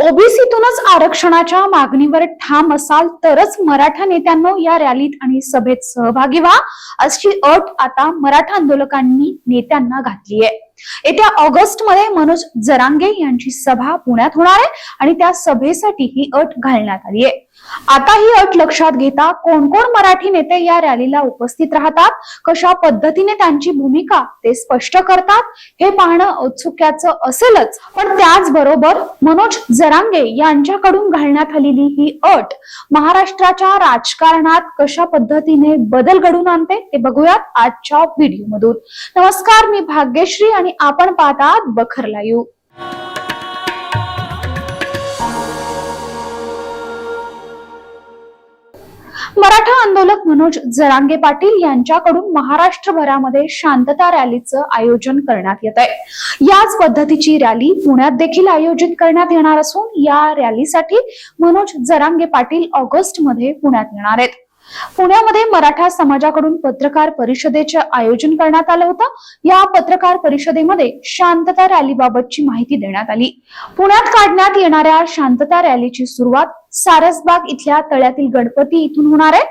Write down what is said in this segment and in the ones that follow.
ओबीसीतूनच आरक्षणाच्या मागणीवर ठाम असाल तरच मराठा नेत्यांनो या रॅलीत आणि सभेत सहभागी व्हा. अशी अट आता मराठा आंदोलकांनी नेत्यांना घातली आहे. येत्या ऑगस्टमध्ये मनोज जरांगे यांची सभा पुण्यात होणार आहे आणि त्या सभेसाठी ही अट घालण्यात आली आहे. आता ही अट लक्षात घेता कोण कोण मराठी नेते या रॅलीला उपस्थित राहतात? कशा पद्धतीने त्यांची भूमिका ते स्पष्ट करतात? हे पाहणं औत्सुक्याचं असेलच. पण त्याचबरोबर मनोज जरांगे यांच्याकडून घालण्यात आलेली ही अट महाराष्ट्राच्या राजकारणात कशा पद्धतीने बदल घडून आणते ते बघूयात आजच्या व्हिडिओ मधून. नमस्कार मी भाग्यश्री आणि आपण पाहतात बखरला यू मराठा आंदोलक मनोज जरांगे पाटील यांच्याकडून महाराष्ट्रभरामध्ये शांतता रॅलीचं आयोजन करण्यात येत आहे याच पद्धतीची रॅली पुण्यात देखील आयोजित करण्यात येणार असून या रॅलीसाठी मनोज जरांगे पाटील ऑगस्टमध्ये पुण्यात येणार आहेत. पुण्यामध्ये मराठा समाजाकडून पत्रकार परिषदेचे आयोजन करण्यात आलं होतं. या पत्रकार परिषदेमध्ये शांतता रॅलीबाबतची माहिती देण्यात आली. पुण्यात काढण्यात येणाऱ्या शांतता रॅलीची सुरुवात सारसबाग इथल्या तळ्यातील गणपती इथून होणार आहे.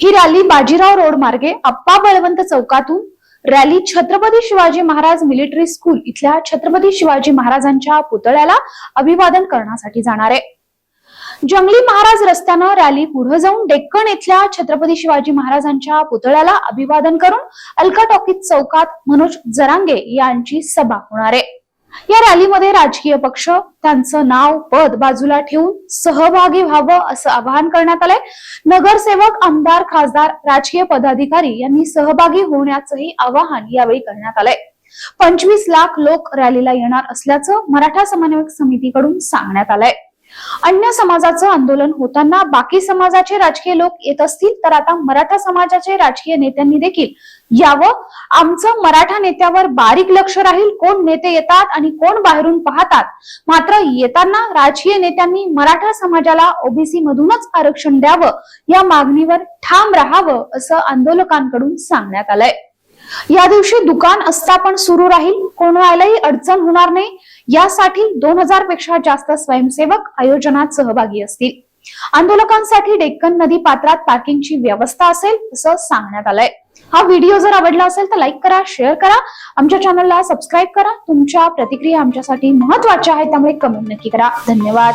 ही रॅली बाजीराव रोड मार्गे अप्पा बळवंत चौकातून rally Chhatrapati Shivaji Maharaj military school इथल्या छत्रपती शिवाजी महाराजांच्या पुतळ्याला अभिवादन करण्यासाठी जाणार आहे. जंगली महाराज रस्त्यानं रॅली पुढे जाऊन डेक्कन इथल्या छत्रपती शिवाजी महाराजांच्या पुतळ्याला अभिवादन करून अलका टॉकीज चौकात मनोज जरांगे यांची सभा होणार आहे. या रॅलीमध्ये राजकीय पक्ष त्यांचं नाव पद बाजूला ठेवून सहभागी व्हावं असं आवाहन करण्यात आलंय. नगरसेवक आमदार खासदार राजकीय पदाधिकारी यांनी सहभागी होण्याचंही आवाहन यावेळी करण्यात आलंय. पंचवीस लाख लोक रॅलीला येणार असल्याचं मराठा समन्वयक समितीकडून सांगण्यात आलंय. अन्य समाजाचं आंदोलन होताना बाकी समाजाचे राजकीय लोक येत असतील तर आता मराठा समाजाचे राजकीय नेत्यांनी देखील यावं. आमचं मराठा नेत्यावर बारीक लक्ष राहील कोण नेते येतात आणि कोण बाहेरून पाहतात. मात्र येताना राजकीय नेत्यांनी मराठा समाजाला ओबीसी मधूनच आरक्षण द्यावं या मागणीवर ठाम राहावं असं आंदोलकांकडून सांगण्यात आलंय. या दिवशी दुकान असता पण सुरू राहील. कोणालाही अडचण होणार नाही. यासाठी दोन हजारपेक्षा जास्त स्वयंसेवक आयोजनात सहभागी असतील. आंदोलकांसाठी डेक्कन नदी पात्रात पार्किंगची व्यवस्था असेल असं सांगण्यात आलंय. हा व्हिडिओ जर आवडला असेल तर लाईक करा शेअर करा. आमच्या चॅनलला सबस्क्राईब करा. तुमच्या प्रतिक्रिया आमच्यासाठी महत्त्वाच्या आहेत त्यामुळे कमेंट नक्की करा. धन्यवाद.